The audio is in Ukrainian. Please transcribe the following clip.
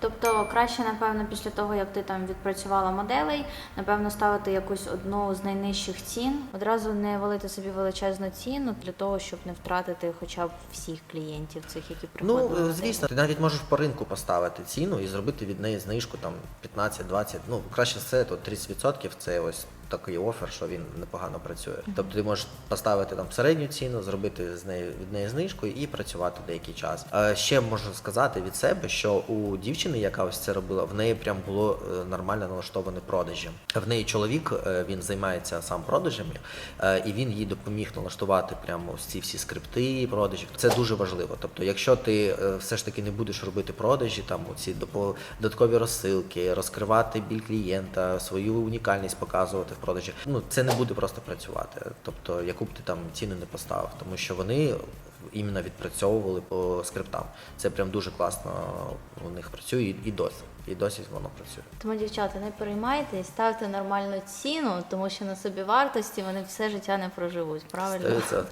Тобто краще, напевно, після того, як ти там відпрацювала моделей, напевно, ставити якусь одну з найнижчих цін, одразу не валити собі величезну ціну для того, щоб не втратити хоча б всіх клієнтів цих, які приходили. Ну, на е, звісно, ти навіть можеш по ринку поставити ціну і зробити від неї знижку там 15-20, ну краще все, то 30% це ось такий офер, що він непогано працює. Тобто ти можеш поставити там середню ціну, зробити з неї від неї знижку і працювати деякий час. Е, ще можу сказати від себе, що у дівчини, яка ось це робила, в неї прям було е, нормально налаштовані продажі. В неї чоловік е, він займається сам продажами, е, і він їй допоміг налаштувати прямо ось ці всі скрипти продажів. Це дуже важливо. Тобто, якщо ти все ж таки не будеш робити продажі, там оці допо- додаткові розсилки, розкривати біль клієнта, свою унікальність показувати в продажі, ну це не буде просто працювати. Тобто, яку б ти там ціну не поставив, тому що вони іменно відпрацьовували по скриптам. Це прям дуже класно у них працює і- досі. І досі воно працює. Тому, дівчата, не переймайтесь, ставте нормальну ціну, тому що на собі вартості вони все життя не проживуть. Правильно? 100%.